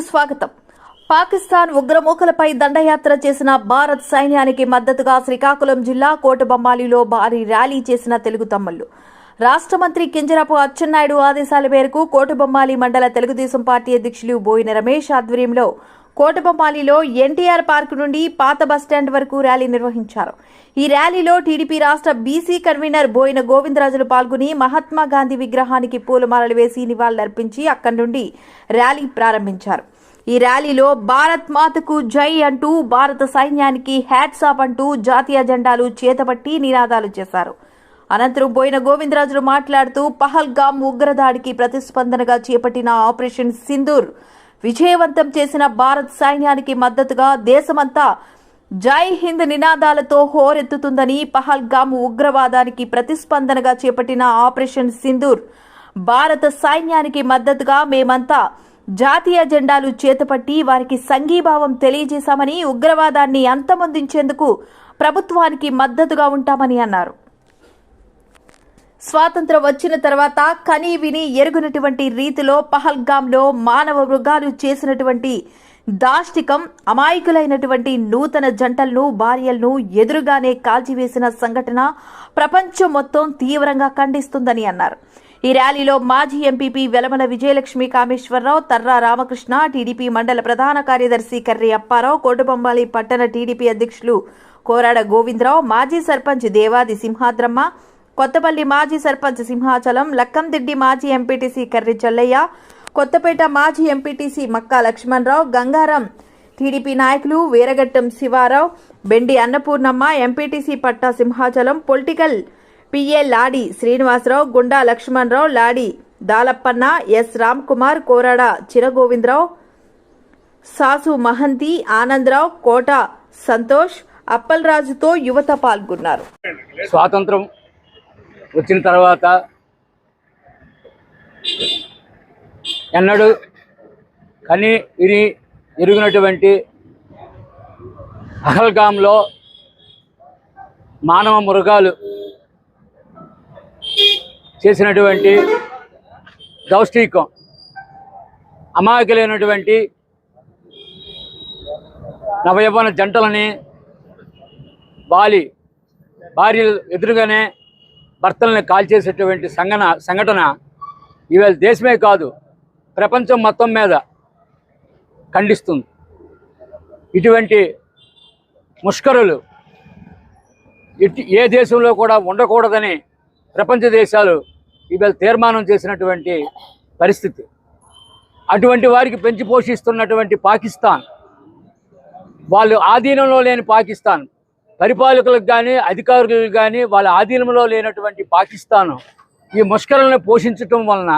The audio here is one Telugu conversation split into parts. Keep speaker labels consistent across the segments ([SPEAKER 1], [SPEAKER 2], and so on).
[SPEAKER 1] స్వాగతం. పాకిస్తాన్ ఉగ్రమూకలపై దండయాత్ర చేసిన భారత్ సైన్యానికి మద్దతుగా శ్రీకాకుళం జిల్లా కోటబొమ్మాలిలో భారీ ర్యాలీ చేసిన తెలుగు తమ్ముళ్ళు రాష్ట్ర మంత్రి కింజరాపు అచ్చెన్నాయుడు ఆదేశాల మేరకు కోటబొమ్మాలి మండల తెలుగుదేశం పార్టీ అధ్యక్షులు బోయిన రమేష్ ఆధ్వర్యంలో కోటబొమ్మాలిలో ఎన్టీఆర్ పార్క్ నుండి పాత బస్టాండ్ వరకు ర్యాలీ నిర్వహించారు. ఈ ర్యాలీలో టీడీపీ రాష్ట్ర బీసీ కన్వీనర్ బోయిన గోవిందరాజులు పాల్గొని మహాత్మా గాంధీ విగ్రహానికి పూలమాలలు వేసి నివాళులర్పించి అక్కడి నుండి ర్యాలీ ప్రారంభించారు. ఈ ర్యాలీలో భారత్ మాతకు జై అంటూ భారత సైన్యానికి హ్యాట్స్ ఆఫ్ అంటూ జాతీయ జెండాలు చేతపట్టి నినాదాలు చేశారు. అనంతరం పోయిన గోవిందరాజులు మాట్లాడుతూ పహల్గామ్ ఉగ్రదాడికి ప్రతిస్పందనగా చేపట్టిన ఆపరేషన్ సింధూర్ విజయవంతం చేసిన భారత్ సైన్యానికి మద్దతుగా దేశమంతా జై హింద్ నినాదాలతో హోరెత్తుతుందని పహల్గామ్ ఉగ్రవాదానికి ప్రతిస్పందనగా చేపట్టిన ఆపరేషన్ సింధూర్. భారత సైన్యానికి మద్దతుగా మేమంతా జాతీయ జెండాలు చేతపట్టి వారికి సంఘీభావం తెలియజేశామని ఉగ్రవాదాన్ని అంతమొందించేందుకు ప్రభుత్వానికి మద్దతుగా ఉంటామని అన్నారు. స్వాతంత్రం వచ్చిన తర్వాత కని విని ఎరుగునటువంటి రీతిలో పహల్గాంలో మానవ మృగాలు చేసినటువంటి దాష్టికం అమాయకులైనటువంటి నూతన జంటలను భార్యలను ఎదురుగానే కాల్చివేసిన సంఘటన ప్రపంచం మొత్తం తీవ్రంగా ఖండిస్తుందని అన్నారు. ఈ ర్యాలీలో మాజీ ఎంపీపీ వెలమల విజయలక్ష్మి కామేశ్వరరావు తర్రా రామకృష్ణ టీడీపీ మండల ప్రధాన కార్యదర్శి కర్రి అప్పారావు కోటబొమ్మాలి పట్టణ టీడీపీ అధ్యక్షులు కోరాడ గోవిందరావు మాజీ సర్పంచ్ దేవాది సింహాద్రమ్మ కొత్తపల్లి మాజీ సర్పంచ్ సింహాచలం లక్కందిడ్డి మాజీ ఎంపీటీసీ కర్రి చెల్లయ్య కొత్తపేట మాజీ ఎంపీటీసీ మక్కా లక్ష్మణరావు గంగారం టీడీపీ నాయకులు Veeragattam Sivarao Bendi Annapurnamma MPTC Patta Simhachalam political PA Ladi Srinivasarao Gunda Lakshmanarao Ladi Dalappanna S Ram Kumar Korada Chiragovindarao Sasu Mahanthi Anandarao Kota Santosh అప్పలరాజుతో యువత పాల్గొన్నారు.
[SPEAKER 2] స్వాతంత్రం వచ్చిన తర్వాత ఎన్నడూ కని విని ఎరుగునటువంటి అహల్గాంలో మానవ మృగాలు చేసినటువంటి దౌష్టికం అమాయకులైనటువంటి నవయవన జంటలని బాలి భార్యలు ఎదురుగానే భర్తలను కాల్చేసేటువంటి సంఘన సంఘటన ఈవేళ దేశమే కాదు ప్రపంచం మొత్తం మీద ఖండిస్తుంది. ఇటువంటి ముష్కరులు ఏ దేశంలో కూడా ఉండకూడదని ప్రపంచ దేశాలు ఈవేళ తీర్మానం చేసినటువంటి పరిస్థితి. అటువంటి వారికి పెంచి పోషిస్తున్నటువంటి పాకిస్తాన్ వాళ్ళు ఆధీనంలో లేని పాకిస్తాన్ పరిపాలకులకు కానీ అధికారులకు కానీ వాళ్ళ ఆధీనంలో లేనటువంటి పాకిస్తాన్ ఈ ముష్కరలను పోషించటం వలన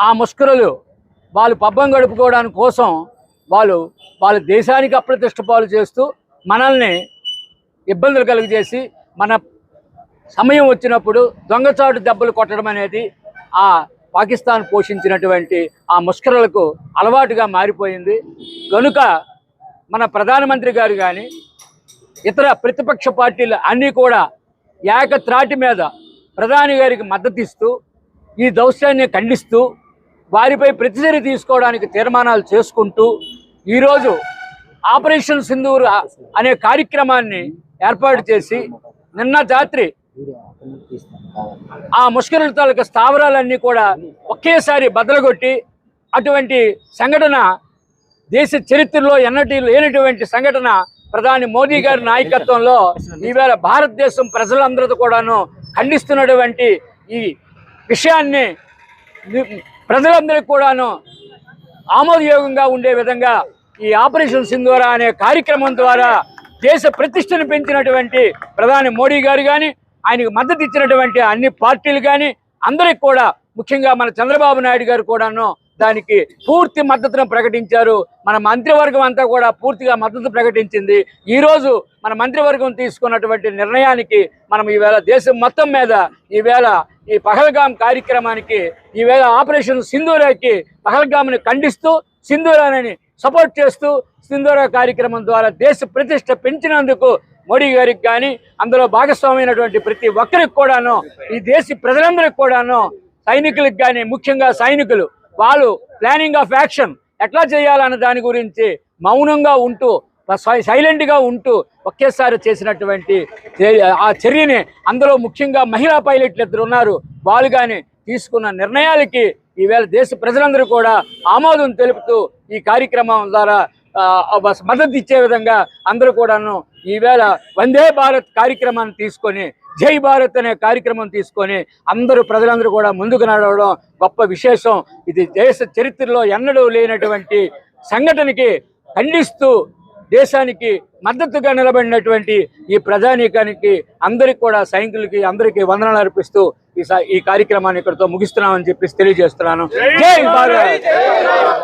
[SPEAKER 2] ఆ ముష్కరలు వాళ్ళు పబ్బం గడుపుకోవడానికి కోసం వాళ్ళు వాళ్ళ దేశానికి అప్రతిష్ట పాలు చేస్తూ మనల్ని ఇబ్బందులు కలుగజేసి మన సమయం వచ్చినప్పుడు దొంగచాటు దెబ్బలు కొట్టడం అనేది ఆ పాకిస్తాన్ పోషించినటువంటి ఆ ముష్కరలకు అలవాటుగా మారిపోయింది. కనుక మన ప్రధానమంత్రి గారు కానీ ఇతర ప్రతిపక్ష పార్టీలు అన్నీ కూడా ఏకత్రాటి మీద ప్రధాని గారికి మద్దతు ఇస్తూ ఈ దౌత్యాన్ని ఖండిస్తూ వారిపై ప్రతిచర్య తీసుకోవడానికి తీర్మానాలు చేసుకుంటూ ఈరోజు ఆపరేషన్ సింధూర్ అనే కార్యక్రమాన్ని ఏర్పాటు చేసి నిన్న రాత్రి ఆ ముష్కరుల తాలూకా స్థావరాలన్నీ కూడా ఒకేసారి బదలగొట్టి అటువంటి సంఘటన దేశ చరిత్రలో ఎన్నటి లేనటువంటి సంఘటన ప్రధాని మోదీ గారి నాయకత్వంలో ఈవేళ భారతదేశం ప్రజలందరూ కూడాను ఖండిస్తున్నటువంటి ఈ విషయాన్ని ప్రజలందరికీ కూడాను ఆమోదయోగంగా ఉండే విధంగా ఈ ఆపరేషన్ సింధూరా అనే కార్యక్రమం ద్వారా దేశ ప్రతిష్టను పెంచినటువంటి ప్రధాని మోడీ గారు కానీ ఆయనకు మద్దతు ఇచ్చినటువంటి అన్ని పార్టీలు కానీ అందరికి కూడా ముఖ్యంగా మన చంద్రబాబు నాయుడు గారు కూడాను దానికి పూర్తి మద్దతును ప్రకటించారు. మన మంత్రివర్గం అంతా కూడా పూర్తిగా మద్దతు ప్రకటించింది. ఈ రోజు మన మంత్రివర్గం తీసుకున్నటువంటి నిర్ణయానికి మనం ఈవేళ దేశం మొత్తం మీద ఈవేళ ఈ పహల్గాం కార్యక్రమానికి ఈవేళ ఆపరేషన్ సింధూరాకి పహల్గామ్ని ఖండిస్తూ సింధూరాని సపోర్ట్ చేస్తూ సింధూరా కార్యక్రమం ద్వారా దేశ ప్రతిష్ట పెంచినందుకు మోడీ గారికి కానీ అందులో భాగస్వామైనటువంటి ప్రతి ఒక్కరికి కూడాను ఈ దేశ ప్రజలందరికి కూడాను సైనికులకు కానీ ముఖ్యంగా సైనికులు వాళ్ళు ప్లానింగ్ ఆఫ్ యాక్షన్ ఎట్లా చేయాలన్న దాని గురించి మౌనంగా ఉంటూ సై- సైలెంట్గా ఉంటూ ఒకేసారి చేసినటువంటి ఆ చర్యని అందులో ముఖ్యంగా మహిళా పైలట్లు ఇద్దరు ఉన్నారు. వాళ్ళు కానీ తీసుకున్న నిర్ణయాలకి ఈవేళ దేశ ప్రజలందరూ కూడా ఆమోదం తెలుపుతూ ఈ కార్యక్రమం ద్వారా మద్దతు ఇచ్చే విధంగా అందరూ కూడాను ఈవేళ వందే భారత్ కార్యక్రమాన్ని తీసుకొని జై భారత్ అనే కార్యక్రమం తీసుకొని అందరూ ప్రజలందరూ కూడా ముందుకు నడవడం గొప్ప విశేషం. ఇది దేశ చరిత్రలో ఎన్నడూ లేనటువంటి సంఘటనకి ఖండిస్తూ దేశానికి మద్దతుగా నిలబడినటువంటి ఈ ప్రజానీకానికి అందరికి కూడా సైనికులకి అందరికీ వందనాలు అర్పిస్తూ ఈ కార్యక్రమాన్ని ఇక్కడితో ముగిస్తున్నామని చెప్పేసి తెలియజేస్తున్నాను. జై భారత్!